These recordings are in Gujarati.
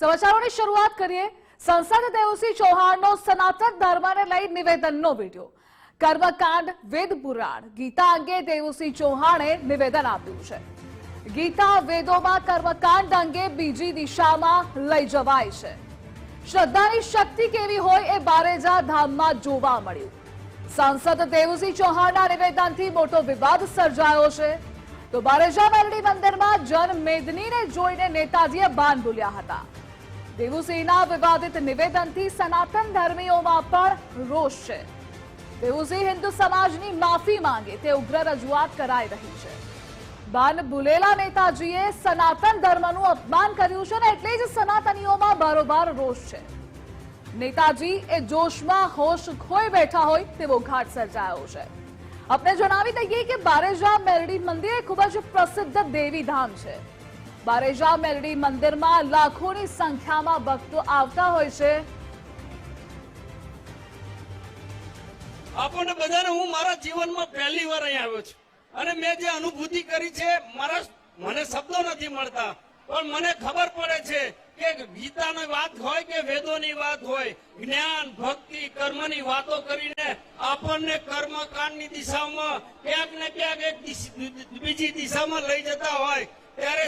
સમાચારોની શરૂઆત કરીએ. સંસદ દેવસિંહ ચૌહાણનો સનાતન ધર્મને લઈ નિવેદનનો વીડિયો. કર્મકાંડ વેદ પુરાણ. ગીતા અંગે દેવસિંહ ચૌહાણે નિવેદન આપ્યું છે. ગીતા વેદોમાં કર્મકાંડ અંગે બીજી દિશામાં લઈ જવાય છે. શ્રદ્ધાની શક્તિ કેવી હોય એ બારેજા ધામમાં જોવા મળ્યું. સાંસદ દેવસિંહ ચૌહાણના નિવેદનથી મોટો વિવાદ સર્જાયો છે. તો બારેજા મેલડી મંદિરમાં જન મેદનીને જોઈને નેતાજીએ બાન બોલ્યા હતા. દેવુસિંહના વિવાદિત નિવેદનથી સનાતન ધર્મીઓમાં પણ રોષ છે. દેવુસિંહ હિન્દુ સમાજની માફી માંગે તે ઉગ્ર રજૂઆત કરાઈ રહી છે. બાન ભુલેલા નેતાજીએ સનાતન ધર્મનું અપમાન કર્યું છે ને એટલે જ સનાતનીઓમાં બારોબાર રોષ છે. નેતાજી એ જોશમાં હોશ ખોઈ બેઠા હોય તેવો ઘાટ સર્જાયો છે. આપણે જણાવી દઈએ કે બારેજા મેરડી મંદિર એ ખૂબ જ પ્રસિદ્ધ દેવીધામ છે. બારેજા મેલડી મંદિરમાં લાખોની સંખ્યામાં ભક્તો આવતા હોય છે. આપણને બધાને હું મારા જીવનમાં પહેલી વાર અહીં આવ્યો છું. અને મેં જે અનુભૂતિ કરી છે, મારા મને શબ્દો નથી મળતા. પણ મને ખબર પડે છે કે ગીતાની વાત હોય કે વેદોની વાત હોય, જ્ઞાન, ભક્તિ, કર્મની વાતો કરીને આપણને કર્મકાંડની દિશામાં ક્યાંક ને ક્યાંક એક બીજી દિશામાં લઈ જતા હોય, ત્યારે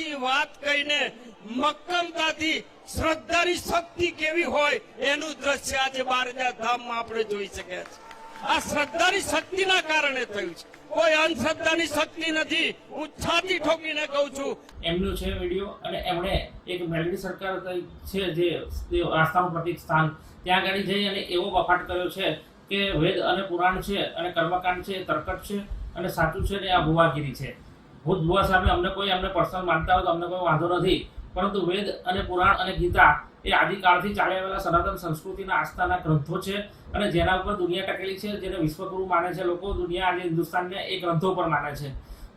સાચી વાત કહીને મક્કમતાથી શ્રદ્ધાની શક્તિ કેવી હોય એનું દ્રશ્ય આજે બારજા ધામમાં આપણે જોઈ શક્યા છે. આ શ્રદ્ધાની શક્તિના કારણે થયું છે. કોઈ અંધશ્રદ્ધાની શક્તિ નથી. હું છાતી ઠોકીને કહું છું. એમનું છે વીડિયો અને એમણે એક મેલડી સરકાર છે જે આસ્થાનું પ્રતિક સ્થાન ત્યાં આગળ જઈ અને એવો વખાટ કર્યો છે કે વેદ અને પુરાણ છે અને કર્મકાંડ છે, તરકટ છે અને સાચું છે ને આ ભુવાગીરી છે. ભૂત ભુવા સામે અમને કોઈ અમને પર્સનલ માનતા હોય તો અમને કોઈ વાંધો નથી. પરંતુ વેદ અને પુરાણ અને ગીતા એ આદિકાળથી ચાલી આવેલા સનાતન સંસ્કૃતિના આસ્થાના ગ્રંથો છે અને જેના ઉપર દુનિયા ટકેલી છે, જેને વિશ્વગુરુ માને છે. લોકો દુનિયા આજે હિન્દુસ્તાનને એ ગ્રંથો પર માને છે.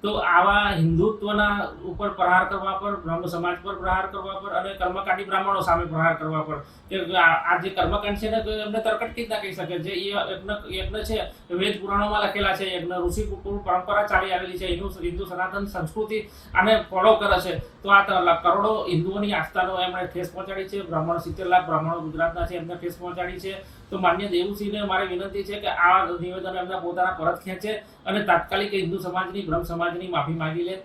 તો આવા હિન્દુત્વના ઉપર પ્રહાર કરવા પર બ્રહ્મ સમાજ પર પ્રહાર કરવા પર અને કર્મકાંડી બ્રાહ્મણો સામે પ્રહાર કરવા પર કે આ જે કર્મકાંડ છે ને એમને તરકટ કીધા કહી શકે. છે એ યજ્ઞ યજ્ઞ છે વેદ પુરાણોમાં લખેલા છે, યજ્ઞ ઋષિ પરંપરા ચાલી આવેલી છે, હિન્દુ હિન્દુ સનાતન સંસ્કૃતિ આને ફોલો કરે છે. તો આ કરોડો હિન્દુઓની આસ્થાનો એમણે ઠેસ પહોંચાડી છે. બ્રાહ્મણ સિત્તેર લાખ બ્રાહ્મણો ગુજરાતના છે, એમને ઠેસ પહોંચાડી છે. તો માન્ય દેવુસિંહને મારી વિનંતી છે કે આ નિવેદન એમના પોતાના પરત ખેંચે અને તાત્કાલિક હિન્દુ સમાજની, બ્રહ્મ સમાજની માફી માંગી લે.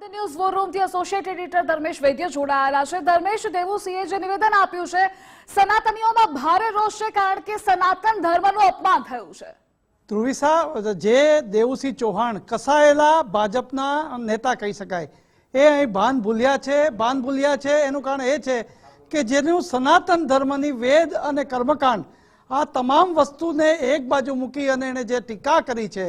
ન્યૂઝ વોર રૂમથી એસોસિએટેડ એડિટર ધર્મેશ વૈદ્ય જોડાયેલા છે. ધર્મેશ દેવુસિંહે જે નિવેદન આપ્યું છે સનાતનીઓમાં ભારે રોષ છે કારણ કે સનાતન ધર્મનું અપમાન થયું છે. ધ્રુવિસા જે દેવુસિંહ ચૌહાણ કસાયેલા ભાજપના નેતા કહી શકાય એ અહીં ભાન ભૂલ્યા છે. ભાન ભૂલ્યા છે એનું કારણ એ છે કે જેનું સનાતન ધર્મની વેદ અને કર્મકાંડ આ તમામ વસ્તુને એક બાજુ મૂકી અને એણે જે ટીકા કરી છે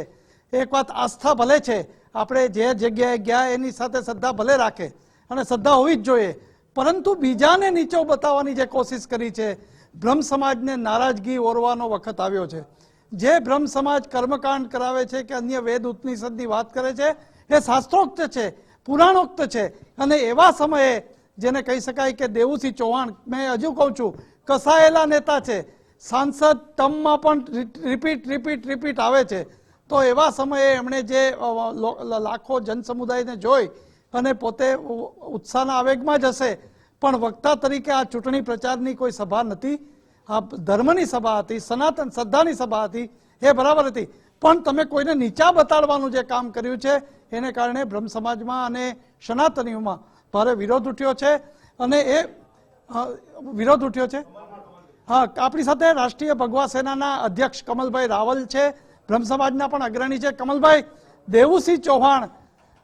એક વાત આસ્થા ભલે છે, આપણે જે જગ્યાએ ગયા એની સાથે શ્રદ્ધા ભલે રાખે અને શ્રદ્ધા હોવી જ જોઈએ. પરંતુ બીજાને નીચો બતાવવાની જે કોશિશ કરી છે, બ્રહ્મ સમાજને નારાજગી ઓરવાનો વખત આવ્યો છે. જે બ્રહ્મ સમાજ કર્મકાંડ કરાવે છે કે અન્ય વેદ ઉપનિષદની વાત કરે છે, એ શાસ્ત્રોક્ત છે, પુરાણોક્ત છે. અને એવા સમયે, જેને કહી શકાય કે દેવુસિંહ ચૌહાણ, મેં હજુ કહું છું, કસાયેલા નેતા છે. સાંસદ ટર્મમાં પણ રિપીટ રિપીટ રિપીટ આવે છે. તો એવા સમયે એમણે જે લાખો જનસમુદાયને જોઈ અને પોતે ઉત્સાહના આવેગમાં જ હશે. પણ વક્તા તરીકે આ ચૂંટણી પ્રચારની કોઈ સભા નથી. આ ધર્મની સભા હતી, સનાતન શ્રદ્ધાની સભા હતી. એ બરાબર હતી. પણ તમે કોઈને નીચા બતાડવાનું જે કામ કર્યું છે, એને કારણે બ્રહ્મ સમાજમાં અને સનાતનીઓમાં ભારે વિરોધ ઉઠ્યો છે. અને એ વિરોધ ઉઠ્યો છે. હા, આપણી સાથે રાષ્ટ્રીય ભગવા સેનાના અધ્યક્ષ કમલભાઈ રાવલ છે. બ્રહ્મ સમાજના પણ અગ્રણી છે. કમલભાઈ, દેવુસિંહ ચૌહાણ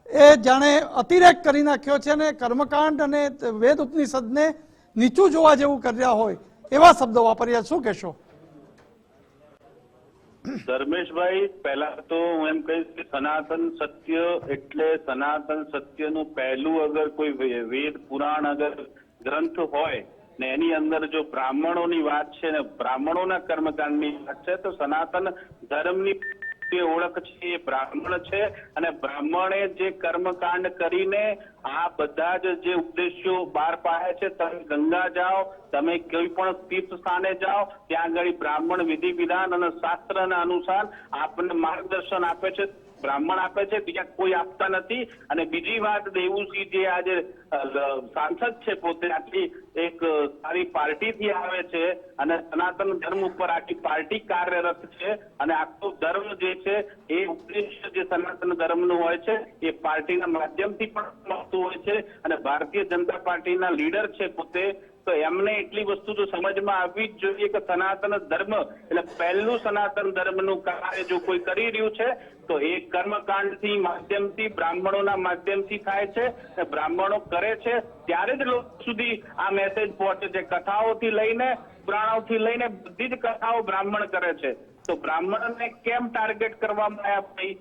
એ જાણે અતિરેક કરી નાખ્યો છે અને કર્મકાંડ અને વેદ ઉપનિષદને નીચું જોવા જેવું કર્યા હોય એવા શબ્દો વાપર્યા શું કહેશો? ધર્મેશભાઈ, પહેલા તો હું એમ કહીશ કે સનાતન સત્ય એટલે સનાતન સત્યનું પહેલું અગર કોઈ વેદ પુરાણ અગર ગ્રંથ હોય ને એની અંદર જો બ્રાહ્મણોની વાત છે ને, બ્રાહ્મણોના કર્મકાંડની વાત છે, તો સનાતન ધર્મની ઓળખ છે એ બ્રાહ્મણ છે અને બ્રાહ્મણે જે કર્મકાંડ કરીને આ બધા જ જે ઉદ્દેશ્યો બહાર પાડે છે, તમે ગંગા જાઓ, તમે કોઈ પણ તીર્થ સ્થાને જાઓ, ત્યાં આગળ બ્રાહ્મણ વિધિ વિધાન અને શાસ્ત્રના અનુસાર આપણને માર્ગદર્શન આપે છે. બ્રાહ્મણ આપે છે, બીજા કોઈ આપતા નથી. અને બીજી વાત, દેવુસિંહ જે આજે સાંસદ છે પોતે આટલી એક સારી પાર્ટીથી આવે છે અને સનાતન ધર્મ ઉપર આખી પાર્ટી કાર્યરત છે અને આખો ધર્મ જે છે એ ઉપદેશ જે સનાતન ધર્મનું હોય છે એ પાર્ટીના માધ્યમથી પણ મળતું હોય છે અને ભારતીય જનતા પાર્ટીના લીડર છે પોતે તો એમને એટલી વસ્તુ તો સમજમાં આવવી જ જોઈએ કે સનાતન ધર્મ, એટલે પહેલું સનાતન ધર્મનું કાર્ય જો કોઈ કરી રહ્યું છે, તો એ કર્મકાંડથી માધ્યમથી, બ્રાહ્મણોના માધ્યમથી થાય છે બ્રાહ્મણો કરે છે, ત્યારે જ લોકો સુધી આ મેસેજ પહોંચે છે. કથાઓથી લઈને, પુરાણોથી લઈને બધી જ કથાઓ બ્રાહ્મણ કરે છે. તો બ્રાહ્મણને કેમ ટાર્ગેટ કરવામાં આવ્યા ભાઈ?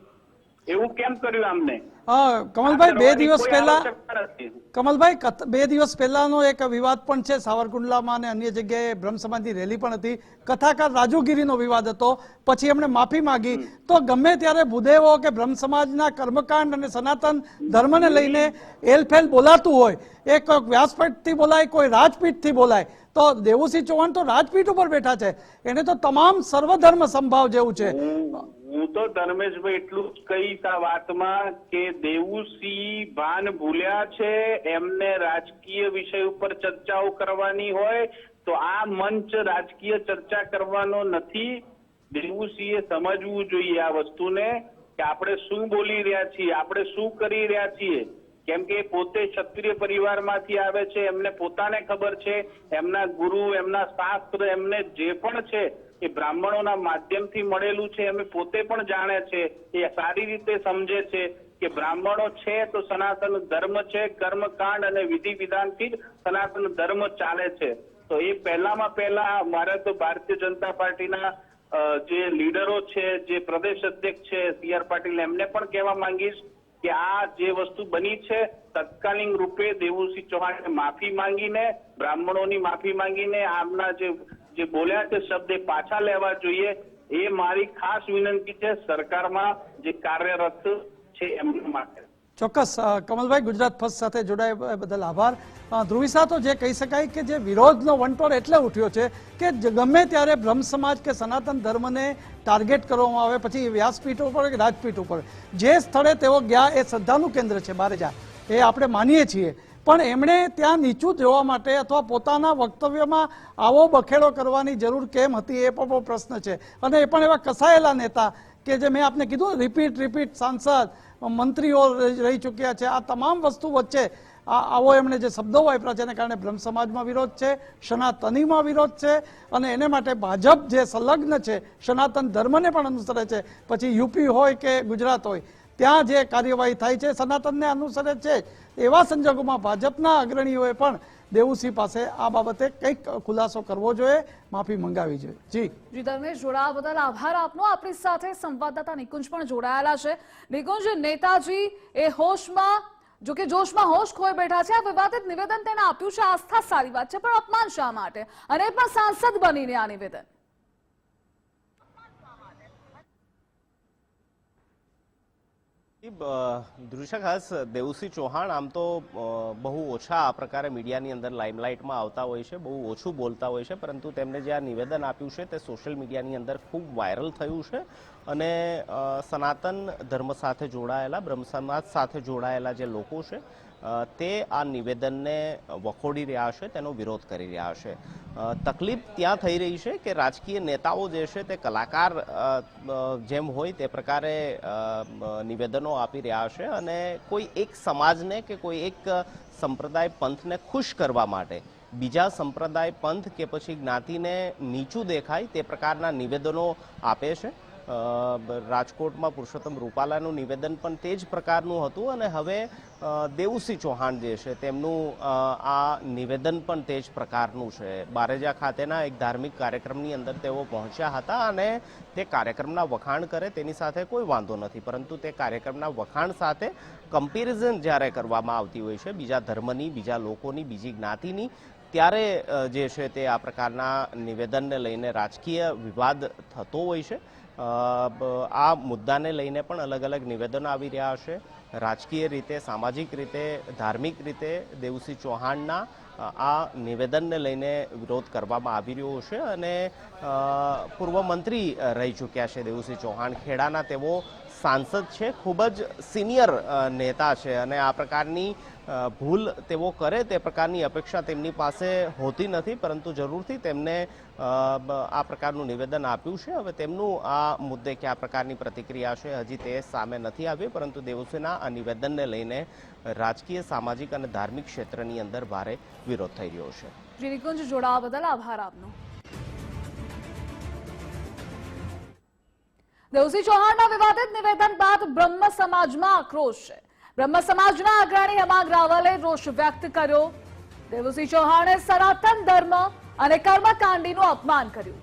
એવું કેમ કર્યું આમને? કમલભાઈ બે દિવસ પહેલા કમલભાઈ બે દિવસ પહેલાનો એક વિવાદ પણ છે સાવરકુંડલામાં અને અન્ય જગ્યાએ બ્રહ્મ સમાજની રેલી પણ હતી. કથાકાર રાજુગીરીનો વિવાદ હતો પછી એમણે માફી માંગી. તો ગમે ત્યારે ભૂદેવો કે બ્રહ્મ સમાજના કર્મકાંડ અને સનાતન ધર્મને લઈને એલફેલ બોલાતું હોય એ કોઈક વ્યાસપીઠથી બોલાય કોઈ રાજપીઠથી બોલાય તો દેવુસિંહ ચૌહાણ તો રાજપીઠ ઉપર બેઠા છે. એને તો તમામ સર્વધર્મ સંભાવ જેવું છે. હું તો ધર્મેશભાઈ એટલું જ કહીશ આ વાતમાં કે દેવુસિંહ ભાન ભૂલ્યા છે, એમને રાજકીય વિષય ઉપર ચર્ચાઓ કરવાની હોય, તો આ મંચ રાજકીય ચર્ચા કરવાનો નથી. દેવુસિંહે સમજવું જોઈએ આ વસ્તુને કે આપણે શું બોલી રહ્યા છીએ, આપણે શું કરી રહ્યા છીએ. કેમ કે પોતે ક્ષત્રિય પરિવારમાંથી આવે છે, એમને પોતાને ખબર છે, એમના ગુરુ, એમના શાસ્ત્ર, એમને જે પણ છે, એ બ્રાહ્મણોના માધ્યમથી મળેલું છે, એમ પોતે પણ જાણે છે, એ સારી રીતે સમજે છે. કે બ્રાહ્મણો છે તો સનાતન ધર્મ છે, કર્મકાંડ અને વિધિ વિધાનથી જ સનાતન ધર્મ ચાલે છે. તો એ પહેલામાં પહેલા મારે તો ભારતીય જનતા પાર્ટીના જે લીડરો છે, જે પ્રદેશ અધ્યક્ષ છે, સી આર પાટીલ, એમને પણ કહેવા માંગીશ કે આ જે વસ્તુ બની છે, તત્કાલીન રૂપે દેવુસિંહ ચૌહાણે માફી માંગીને, બ્રાહ્મણોની માફી માંગીને આમના જે જે બોલ્યા છે શબ્દ એ પાછા લેવા જોઈએ. એ મારી ખાસ વિનંતી છે, સરકારમાં જે કાર્યરત છે એમના માટે. ચોક્કસ કમલભાઈ, ગુજરાત ફર્સ્ટ સાથે જોડાયા બદલ આભાર. ધ્રુવિસા તો જે કહી શકાય કે જે વિરોધનો વંટોળ એટલે ઉઠ્યો છે કે ગમે ત્યારે બ્રહ્મ સમાજ કે સનાતન ધર્મને ટાર્ગેટ કરવામાં આવે, પછી વ્યાસપીઠ ઉપર કે રાજપીઠ ઉપર. જે સ્થળે તેઓ ગયા એ શ્રદ્ધાનું કેન્દ્ર છે બારેજા એ આપણે માનીએ છીએ. પણ એમણે ત્યાં નીચું જોવા માટે અથવા પોતાના વક્તવ્યમાં આવો બખેડો કરવાની જરૂર કેમ હતી એ પણ પ્રશ્ન છે. અને એ પણ એવા કસાયેલા નેતા કે જે મેં આપને કીધું રિપીટ રિપીટ સાંસદ, મંત્રીઓ રહી ચૂક્યા છે. આ તમામ વસ્તુ વચ્ચે આવો એમણે જે શબ્દો વાપર્યા છે, એને કારણે બ્રહ્મ સમાજમાં વિરોધ છે, સનાતનીમાં વિરોધ છે, અને એને માટે ભાજપ જે સંલગ્ન છે, સનાતન ધર્મને પણ અનુસરે છે. પછી યુપી હોય કે ગુજરાત હોય, ત્યાં જે કાર્યવાહી થાય છે, સનાતનને અનુસરે છે. એવા સંજોગોમાં ભાજપના અગ્રણીઓએ પણ દેવુસિંહ પાસે આ બાબતે કંઈક ખુલાસો કરવો જોઈએ, માફી મંગાવી જોઈએ. જી. જી ધર્મેશ જોડાવા બદલ આભાર આપનો. આપણી સાથે સંવાદદાતા નિકુંજ પણ જોડાયેલા છે. નિકુંજ, નેતાજી એ હોશમાં, જો કે જોશમાં હોશ ખોઈ બેઠા છે. આ વિવાદિત નિવેદન તેને આપ્યું છે. આસ્થા સારી વાત છે, પણ અપમાન શા માટે? અને એ પણ સાંસદ બનીને આ નિવેદન. દૃશ્ય ખાસ દેવસિંહ ચૌહાણ આમ તો બહુ ઓછા આ પ્રકારે મીડિયાની અંદર લાઇમલાઇટમાં આવતા હોય છે, બહુ ઓછું બોલતા હોય છે, પરંતુ તેમણે જે આ નિવેદન આપ્યું છે તે સોશિયલ મીડિયાની અંદર ખૂબ વાયરલ થયું છે અને સનાતન ધર્મ સાથે જોડાયેલા બ્રહ્મ સમાજ સાથે જોડાયેલા જે લોકો છે તે આ નિવેદનને વખોડી રહ્યા છે, તેનો વિરોધ કરી રહ્યા છે. તકલીફ ત્યાં થઈ રહી છે કે રાજકીય નેતાઓ જે છે તે કલાકાર જેમ હોય તે પ્રકારે નિવેદનો આપી રહ્યા છે અને કોઈ એક સમાજને કે કોઈ એક સંપ્રદાય પંથને ખુશ કરવા માટે, બીજા સંપ્રદાય પંથ કે પછી જ્ઞાતિને નીચું દેખાય તે પ્રકારના નિવેદનો આપે છે. રાજકોટમાં પુરુષોત્તમ રૂપાલાનું નિવેદન પણ તે જ પ્રકારનું હતું અને હવે દેવુસિંહ ચૌહાણ જે છે તેમનું આ નિવેદન પણ તે જ પ્રકારનું છે. બારેજા ખાતેના એક ધાર્મિક કાર્યક્રમની અંદર તેઓ પહોંચ્યા હતા અને તે કાર્યક્રમના વખાણ કરે તેની સાથે કોઈ વાંધો નથી. પરંતુ તે કાર્યક્રમના વખાણ સાથે કમ્પેરિઝન જ્યારે કરવામાં આવતી હોય છે, બીજા ધર્મની, બીજા લોકોની, બીજી જ્ઞાતિની, ત્યારે જે છે તે આ પ્રકારના નિવેદનને લઈને રાજકીય વિવાદ થતો હોય છે. આ મુદ્દાને લઈને પણ અલગ અલગ નિવેદનો આવી રહ્યા છે. રાજકીય રીતે, સામાજિક રીતે, ધાર્મિક રીતે દેવસિંહ ચૌહાણના આ નિવેદનને લઈને વિરોધ કરવામાં આવી રહ્યો છે અને પૂર્વ મંત્રી રહી ચૂક્યા છે દેવસિંહ ચૌહાણ. ખેડાના તેઓ સાંસદ છે, ખૂબ જ સિનિયર નેતા છે અને આ પ્રકારની ભૂલ તેઓ કરે તે પ્રકારની અપેક્ષા તેમની પાસે હોતી નથી, પરંતુ જરૂરથી તેમને આ પ્રકારનું નિવેદન આપ્યું છે. હવે તેમનું આ મુદ્દે કયા પ્રકારની પ્રતિક્રિયા છે, હજી તે સામે નથી આવી, પરંતુ દેવસેના આ નિવેદનને લઈને રાજકીય, સામાજિક અને ધાર્મિક ક્ષેત્રની અંદર ભારે વિરોધ થઈ રહ્યો છે. નિકુંજ જોડાવા બદલ આભાર આપનો. દેવસિંહ ચૌહાણના વિવાદિત નિવેદન બાદ બ્રહ્મ સમાજમાં આક્રોશ છે. બ્રહ્મ સમાજના અગ્રણી હેમાંગ રાવલે રોષ વ્યક્ત કર્યો. દેવસિંહ ચૌહાણે સનાતન ધર્મ અને કર્મકાંડીનું અપમાન કર્યું.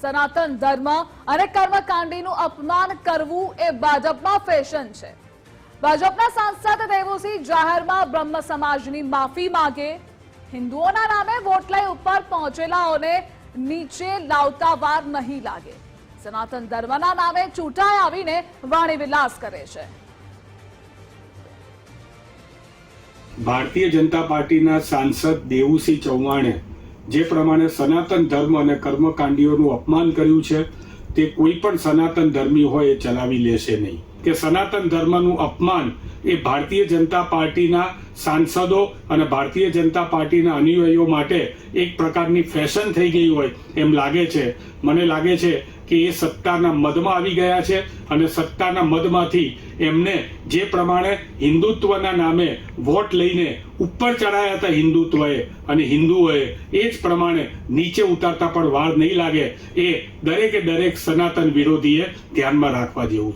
સનાતન ધર્મ અને કર્મકાંડીનું અપમાન કરવું એ ભાજપમાં ફેશન છે. ભાજપના સાંસદ દેવુસિંહ જાહેરમાં બ્રહ્મ સમાજની માફી માંગે. હિન્દુઓના નામે વોટ લઈ ઉપર પહોંચેલાઓને નીચે લાવતા વાર નહીં લાગે. સનાતન ધર્મના નામે ચૂંટાઈ આવીને વાણી વિલાસ કરે છે. ભારતીય જનતા પાર્ટીના સાંસદ દેવુસિંહ ચૌહાણે જે પ્રમાણે સનાતન ધર્મ અને કર્મકાંડીઓનું અપમાન કર્યું છે, તે કોઈ પણ સનાતન ધર્મી હોય એ ચલાવી લેશે નહીં. કે સનાતન ધર્મનું અપમાન એ ભારતીય જનતા પાર્ટીના સાંસદો અને ભારતીય જનતા પાર્ટીના અનુયાયીઓ માટે એક પ્રકારની ફેશન થઈ ગઈ હોય એમ લાગે છે. મને લાગે છે કે એ સત્તાના મદમાં આવી ગયા છે અને સત્તાના મદમાંથી એમને જે પ્રમાણે હિન્દુત્વના નામે વોટ લઈને ઉપર ચડાયા હતા હિન્દુત્વએ અને હિન્દુઓએ એ જ પ્રમાણે નીચે ઉતારતા પણ વાર નહીં લાગે એ દરેકે દરેક સનાતન વિરોધીએ ધ્યાનમાં રાખવા જેવું છે.